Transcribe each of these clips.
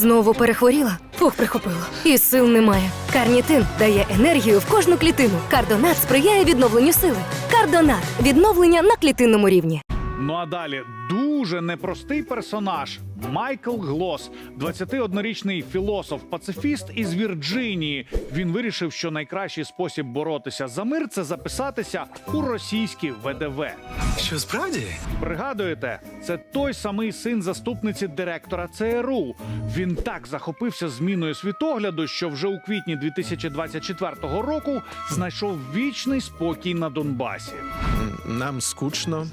Знову перехворіла? Фух, прихопило. І сил немає. Карнітин дає енергію в кожну клітину. Кардонат сприяє відновленню сили. Кардонат відновлення на клітинному рівні. Ну а далі дуже непростий персонаж Майкл Глос, 21-річний філософ-пацифіст із Вірджинії. Він вирішив, що найкращий спосіб боротися за мир це записатися у російські ВДВ. Що справді? Пригадуєте, це той самий син заступниці директора ЦРУ. Він так захопився зміною світогляду, що вже у квітні 2024 року знайшов вічний спокій на Донбасі. Нам скучно,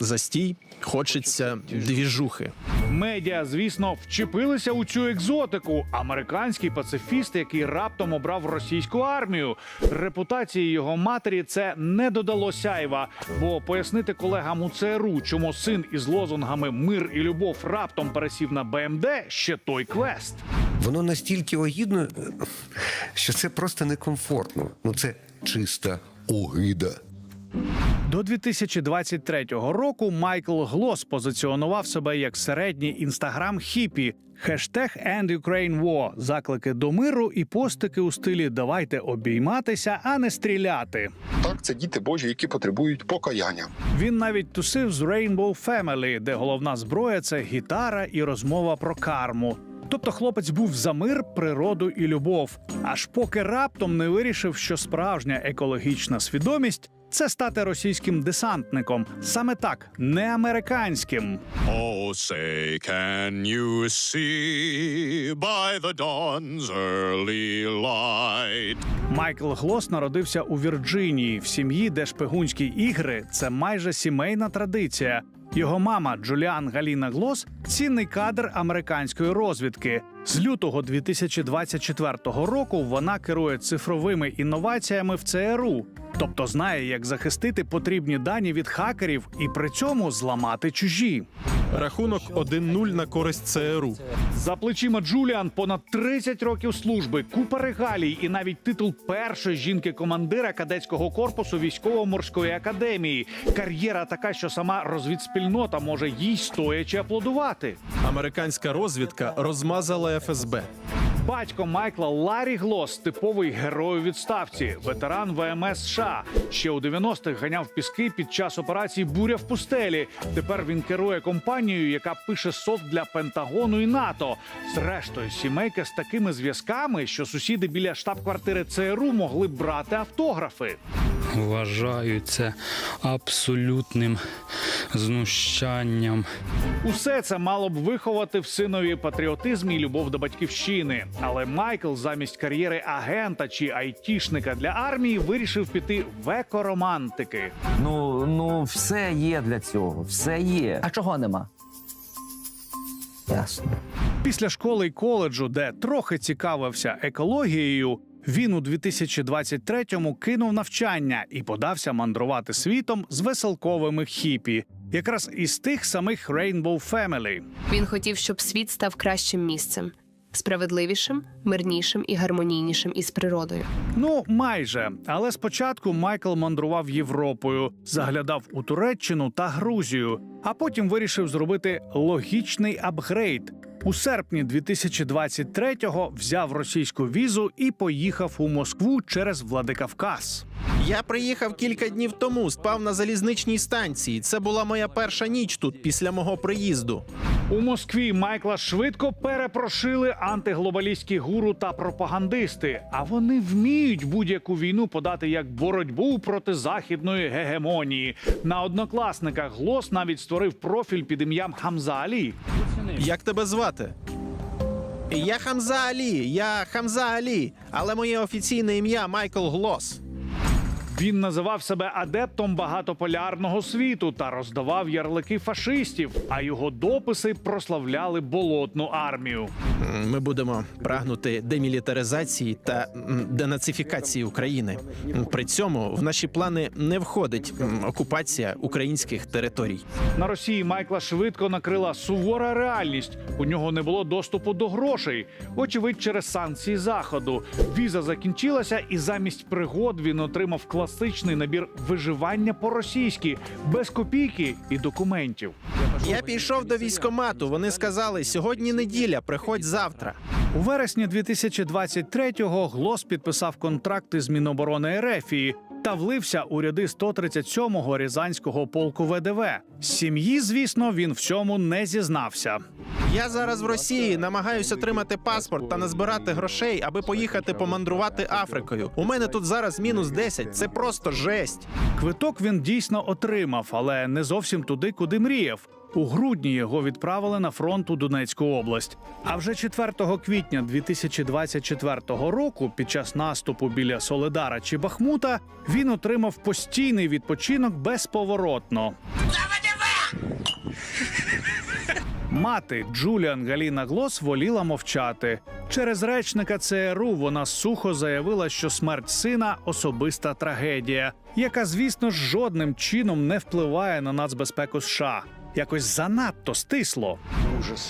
застій, хочеться двіжухи. Медіа, звісно, вчепилися у цю екзотику. Американський пацифіст, який раптом обрав російську армію. Репутації його матері це не додало сяйва. Бо пояснити колегам у ЦРУ, чому син із лозунгами Мир і любов раптом пересів на БМД, ще той квест. Воно настільки огідно, що це просто некомфортно. Ну це чиста огида. До 2023 року Майкл Глос позиціонував себе як середній інстаграм хіпі. Хештег «End Ukraine War» – заклики до миру і постики у стилі Давайте обійматися, а не стріляти. Так, це діти Божі, які потребують покаяння. Він навіть тусив з Rainbow Family, де головна зброя це гітара і розмова про карму. Тобто хлопець був за мир, природу і любов, аж поки раптом не вирішив, що справжня екологічна свідомість це стати російським десантником, саме так, не американським. Oh, say, can you see by the dawn's early light? Майкл Глос народився у Вірджинії в сім'ї, де шпигунські ігри це майже сімейна традиція. Його мама Джуліан Галіна Глос цінний кадр американської розвідки. З лютого 2024 року вона керує цифровими інноваціями в ЦРУ, тобто знає, як захистити потрібні дані від хакерів і при цьому зламати чужі. Рахунок 1-0 на користь ЦРУ. За плечима Джуліан понад 30 років служби, купа регалій і навіть титул першої жінки-командира кадетського корпусу військово-морської академії. Кар'єра така, що сама розвідспільнота може їй стоячи аплодувати. Американська розвідка розмазала ФСБ. Батько Майкла Ларі Глос типовий герой у відставці, ветеран ВМС США. Ще у 90-х ганяв піски під час операції Буря в пустелі. Тепер він керує компанією, яка пише софт для Пентагону і НАТО. Зрештою, сімейка з такими зв'язками, що сусіди біля штаб-квартири ЦРУ могли брати автографи. Вважаю це абсолютним знущанням. Усе це мало б виховати в синові патріотизм і любов до батьківщини. Але Майкл замість кар'єри агента чи айтішника для армії вирішив піти в екоромантики. Ну, ну, все є для цього, все є. А чого нема? Ясно. Після школи й коледжу, де трохи цікавився екологією, він у 2023-му кинув навчання і подався мандрувати світом з веселковими хіпі, якраз із тих самих Rainbow Family. Він хотів, щоб світ став кращим місцем, справедливішим, мирнішим і гармонійнішим із природою. Ну, майже. Але спочатку Майкл мандрував Європою, заглядав у Туреччину та Грузію, а потім вирішив зробити логічний апгрейд. У серпні 2023-го взяв російську візу і поїхав у Москву через Владикавказ. Я приїхав кілька днів тому, спав на залізничній станції. Це була моя перша ніч тут після мого приїзду. У Москві Майкла швидко перепрошили антиглобалістські гуру та пропагандисти. А вони вміють будь-яку війну подати як боротьбу проти західної гегемонії. На однокласниках Глос навіть створив профіль під ім'ям Хамза Алі. Як тебе звати? Я Хамза Алі, я Хамза Алі, але моє офіційне ім'я Майкл Глос. Він називав себе адептом багатополярного світу та роздавав ярлики фашистів, а його дописи прославляли болотну армію. Ми будемо прагнути демілітаризації та денацифікації України. При цьому в наші плани не входить окупація українських територій. На Росії Майкла швидко накрила сувора реальність. У нього не було доступу до грошей. Очевидь, через санкції заходу. Віза закінчилася, і замість пригод він отримав класичний набір виживання по-російськи, без копійки і документів. Я пішов до військомату. Вони сказали: сьогодні неділя, приходь завтра. У вересні 2023-го Глос підписав контракти з Міноборони Ерефії та влився у ряди 137-го Рязанського полку ВДВ. Сім'ї, звісно, він в цьому не зізнався. Я зараз в Росії намагаюся отримати паспорт та назбирати грошей, аби поїхати помандрувати Африкою. У мене тут зараз мінус 10. Це просто жесть. Квиток він дійсно отримав, але не зовсім туди, куди мріяв. У грудні його відправили на фронт у Донецьку область. А вже 4 квітня 2024 року, під час наступу біля Соледара чи Бахмута, він отримав постійний відпочинок безповоротно. Мати Джуліан Галіна Глос воліла мовчати. Через речника ЦРУ вона сухо заявила, що смерть сина особиста трагедія, яка, звісно жодним чином не впливає на нацбезпеку США. Якось занадто стисло.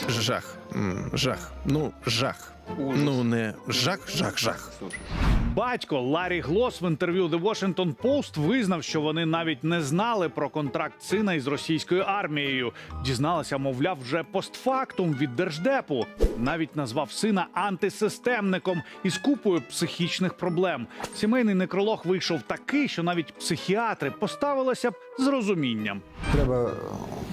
Жах. М, Жах. Ну, жах. Ну, не жах, жах, жах. Батько Ларі Глос в інтерв'ю The Washington Post визнав, що вони навіть не знали про контракт сина із російською армією. Дізналася, мовляв, вже постфактум від держдепу. Навіть назвав сина антисистемником із купою психічних проблем. Сімейний некролог вийшов такий, що навіть психіатри поставилися б з розумінням. Треба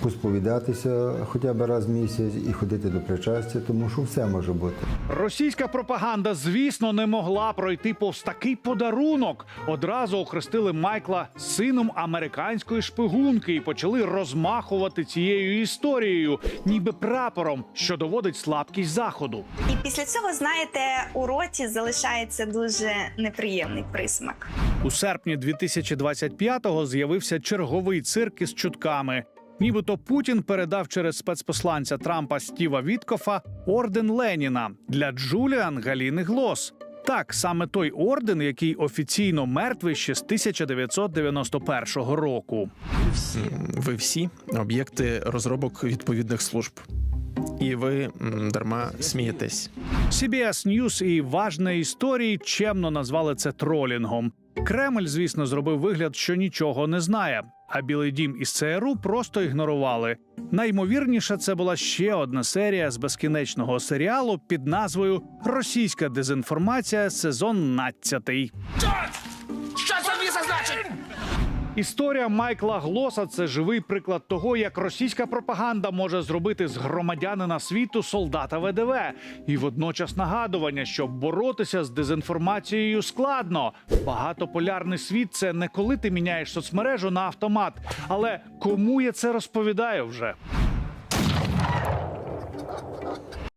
посповідатися хоча б раз в місяць і ходити до причастя, тому що все може бути. Російська пропаганда, звісно, не могла пройти повз такий подарунок. Одразу охрестили Майкла сином американської шпигунки і почали розмахувати цією історією, ніби прапором, що доводить слабкість заходу. І після цього, знаєте, у роті залишається дуже неприємний присмак. У серпні 2025-го з'явився черговий цирк із чутками. Нібито Путін передав через спецпосланця Трампа Стіва Віткофа орден Леніна для Джуліан Галіни Глос. Так, саме той орден, який офіційно мертвий ще з 1991 року. Ви всі об'єкти розробок відповідних служб. І ви дарма смієтесь. CBS News і важної історії чемно назвали це тролінгом. Кремль, звісно, зробив вигляд, що нічого не знає. А Білий Дім із ЦРУ просто ігнорували. Наймовірніше, це була ще одна серія з безкінечного серіалу під назвою Російська дезінформація сезон 12». Історія Майкла Глоса це живий приклад того, як російська пропаганда може зробити з громадянина світу солдата ВДВ, і водночас нагадування, що боротися з дезінформацією складно. Багатополярний світ це не коли ти міняєш соцмережу на автомат, але кому я це розповідаю вже.